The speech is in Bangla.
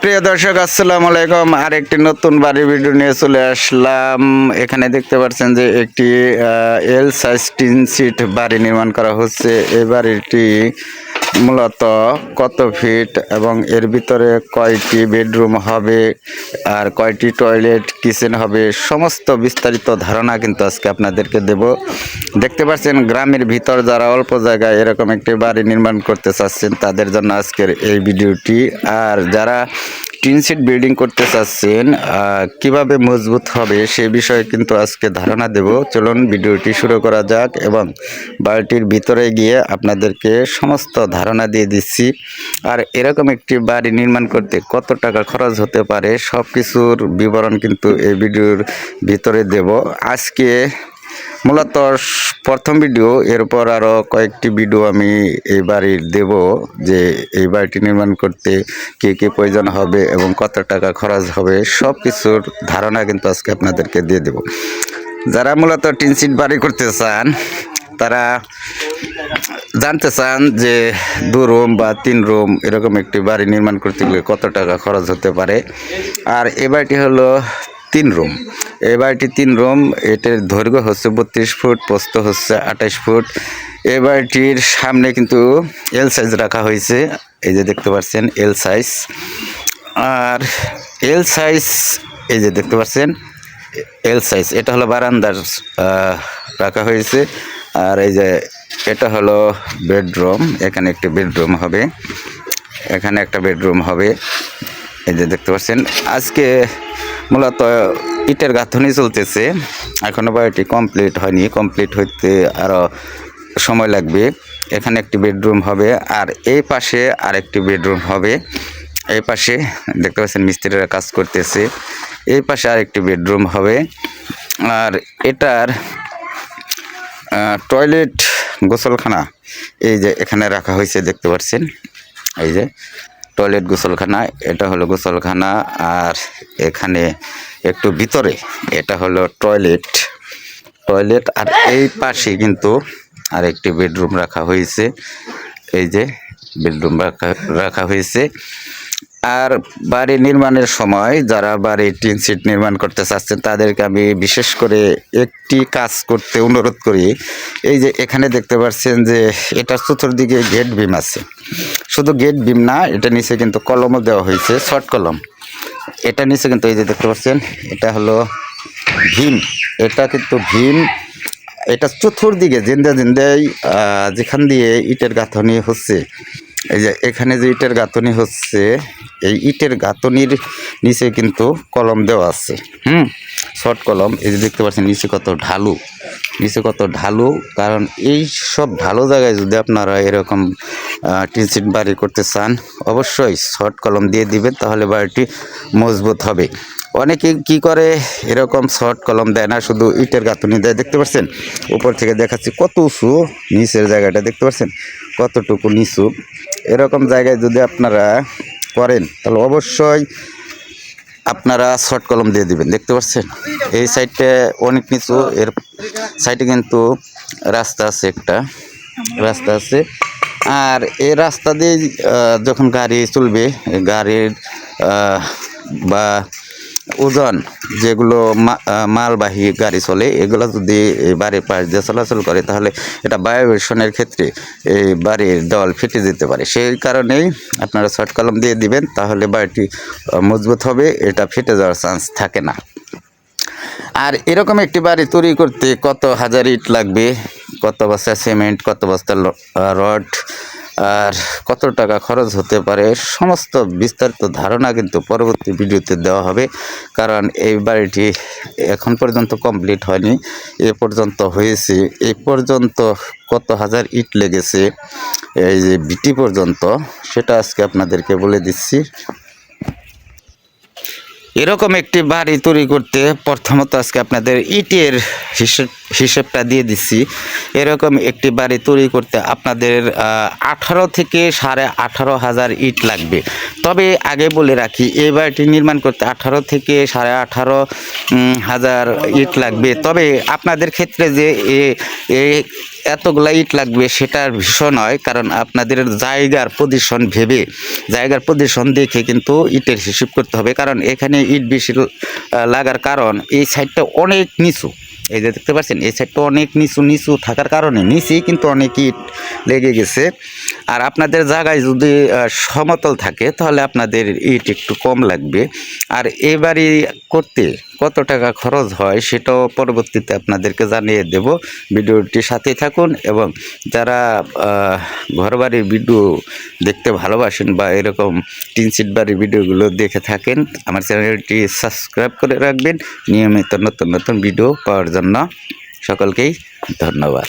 প্রিয় দর্শক, আসসালামু আলাইকুম। আর একটি নতুন বাড়ির ভিডিও নিয়ে চলে আসলাম। এখানে দেখতে পাচ্ছেন যে একটি এল সাইজ টিন সিট বাড়ি নির্মাণ করা হচ্ছে। এই বাড়িটি মূলত কত ফিট এবং এর ভিতরে কয়টি বেডরুম হবে আর কয়টি টয়লেট, কিচেন হবে, সমস্ত বিস্তারিত ধারণা কিন্তু আজকে আপনাদেরকে দেব। দেখতে পাচ্ছেন, গ্রামের ভিতর যারা অল্প জায়গায় এরকম একটি বাড়ি নির্মাণ করতে চাচ্ছেন, তাদের জন্য আজকের এই ভিডিওটি। আর যারা টিন সিট বিল্ডিং করতে চাচ্ছেন কীভাবে মজবুত হবে সে বিষয়ে কিন্তু আজকে ধারণা দেব। চলুন ভিডিওটি শুরু করা যাক এবং বাড়িটির ভিতরে গিয়ে আপনাদেরকে সমস্ত ধারণা দিয়ে দিচ্ছি। আর এরকম একটি বাড়ি নির্মাণ করতে কত টাকা খরচ হতে পারে সব কিছুর বিবরণ কিন্তু এই ভিডিওর ভিতরে দেব। আজকে মূলত প্রথম ভিডিও এরপর আরও কয়েকটি ভিডিও আমি এই বাড়ির দেব যে এই বাড়িটি নির্মাণ করতে কী কী প্রয়োজন হবে এবং কত টাকা খরচ হবে সব কিছুর ধারণা কিন্তু আজকে আপনাদেরকে দিয়ে দেব। যারা মূলত টিন সিট বাড়ি করতে চান, তারা জানতে চান যে দু রুম বা তিন রুম এরকম একটি বাড়ি নির্মাণ করতে গেলে কত টাকা খরচ হতে পারে। আর এ বাড়িটি হলো তিন রুম। এই বাড়িটি তিন রুম, এটার দৈর্ঘ্য হচ্ছে বত্রিশ ফুট, প্রস্থ হচ্ছে আঠাশ ফুট। এই বাড়িটির সামনে কিন্তু এল সাইজ রাখা হয়েছে, এই যে দেখতে পাচ্ছেন এল সাইজ আর এল সাইজ এই যে দেখতে পাচ্ছেন এল সাইজ এটা হলো বারান্দার রাখা হয়েছে। আর এই যে এটা হলো বেডরুম, এখানে একটি বেডরুম হবে, এখানে একটা বেডরুম হবে। এই যে দেখতে পাচ্ছেন, আজকে মূলত ইটের গাঁথনি চলতেছে। এখনও বাড়িটি কমপ্লিট হয়নি। কমপ্লিট হইতে আরও সময় লাগবে। এখানে একটি বেডরুম হবে আর এই পাশে আরেকটি বেডরুম হবে। এই পাশে দেখতে পাচ্ছেন মিস্ত্রিরা কাজ করতেছে। এই পাশে আরেকটি বেডরুম হবে। আর এটার টয়লেট গোসলখানা এই যে এখানে রাখা হয়েছে দেখতে পাচ্ছেন। এই যে টয়লেট গোসলখানা, এটা হলো গোসলখানা, আর এখানে একটু ভিতরে, এটা হলো টয়লেট। টয়লেট, আর এই পাশে কিন্তু আরেকটি বেডরুম রাখা হয়েছে। এই যে বেডরুম রাখা রাখা হয়েছে। আর বাড়ি নির্মাণের সময় যারা বাড়ি টিন সিট নির্মাণ করতে চাচ্ছেন, তাদেরকে আমি বিশেষ করে একটি কাজ করতে অনুরোধ করি। এই যে এখানে দেখতে পাচ্ছেন যে এটার চতুর্দিকে গেট বিম আছে। শুধু গেট বিম না, এটা নিচে কিন্তু কলমও দেওয়া হয়েছে শর্ট কলম। এটা নিচে কিন্তু এই যে দেখতে পাচ্ছেন, এটা হলো ভীম। এটা কিন্তু ভীম। এটা চতুর্দিকে জিন্দা জিন্দাই যেখান দিয়ে ইটের গাঁথনি হচ্ছে। এই যে এখানে যে ইটের গাঁথনি হচ্ছে এই ইটের গাঁথনির নিচে কিন্তু কলম দেওয়া আছে, হুম? শর্ট কলম, এই যে দেখতে পাচ্ছেন, নিচে কত ঢালু। নিচে কত ঢালু, কারণ এই সব ঢালু জায়গায় যদি আপনারা এরকম টিন সিট বাড়ি করতে চান, অবশ্যই শর্ট কলম দিয়ে দিবেন, তাহলে বাড়িটি মজবুত হবে। অনেকে কি করে, এরকম শর্ট কলম দেয় না, শুধু ইটের গাঁথনি দেয়, দেখতে পাচ্ছেন? উপর থেকে দেখাচ্ছি কত উঁচু, নিচের জায়গাটা, দেখতে পাচ্ছেন? কতটুকু নিচু। এরকম জায়গায় যদি আপনারা করেন, তাহলে অবশ্যই আপনারা শর্ট কলম দিয়ে দিবেন। দেখতে পাচ্ছেন? এই সাইডটা অনেক নিচু, এর সাইডে কিন্তু রাস্তা আছে একটা, রাস্তা আছে। আর এই রাস্তা দিয়ে যখন গাড়ি চলবে, গাড়ির বা ওজন যেগুলো মালবাহী গাড়ি চলে, এগুলো যদি বাড়ির পাশ দিয়ে চলাচল করে, তাহলে এটা বায়ুবেশনের ক্ষেত্রে এই বাড়ির দল ফেটে যেতে পারে। সেই কারণেই আপনারা শর্ট কলম দিয়ে দিবেন, তাহলে বাড়িটি মজবুত হবে, এটা ফেটে যাওয়ার চান্স থাকে না। আর এরকম একটি বাড়ি তৈরি করতে কত হাজার ইট লাগবে? কত বস্তা সিমেন্ট, কত বস্তা রড? আর কত টাকা খরচ হতে পারে সমস্ত বিস্তারিত ধারণা কিন্তু পরবর্তী ভিডিওতে দেওয়া হবে। কারণ এই বাড়িটি এখন পর্যন্ত কমপ্লিট হয়নি, এ পর্যন্ত হয়েছে। এ পর্যন্ত কত হাজার ইট লেগেছে, এই যে বিটি পর্যন্ত, সেটা আজকে আপনাদেরকে বলে দিচ্ছি। এরকম একটি বাড়ি তৈরি করতে প্রথমত আজকে আপনাদের ইটের হিসেব হিসেবটা দিয়ে দিচ্ছি। এরকম একটি বাড়ি তৈরি করতে আপনাদের আঠারো থেকে সাড়ে আঠারো হাজার ইট লাগবে। তবে আগে বলে রাখি, এই বাড়িটি নির্মাণ করতে আঠারো থেকে সাড়ে আঠারো হাজার ইট লাগবে। তবে আপনাদের ক্ষেত্রে যে এতগুলা লাইট লাগবে সেটার ভীষণ নয়, কারণ আপনাদের জায়গার পজিশন ভেবে, জায়গার পজিশন দেখে কিন্তু ইটের হিসেব করতে হবে। কারণ এখানে ইট বেশি লাগার কারণ এই সাইডটা অনেক নিচু। এই যে দেখতে পাচ্ছেন, এই সাইডটা অনেক নিচু নিচু থাকার কারণে নিচেই কিন্তু অনেক ইট লেগে গেছে। আর আপনাদের জায়গায় যদি সমতল থাকে, তাহলে আপনাদের ইট একটু কম লাগবে। আর এই বাড়ি করতে কত টাকা খরচ হয়, সেটাও পরবর্তীতে আপনাদেরকে জানিয়ে দেব। ভিডিওটির সাথেই থাকুন এবং যারা ঘরবাড়ির ভিডিও দেখতে ভালোবাসেন বা এরকম টিন সিট বাড়ির ভিডিওগুলো দেখে থাকেন, আমার চ্যানেলটি সাবস্ক্রাইব করে রাখবেন। নিয়মিত নতুন নতুন ভিডিও পাওয়ার জন্য সকলকেই ধন্যবাদ।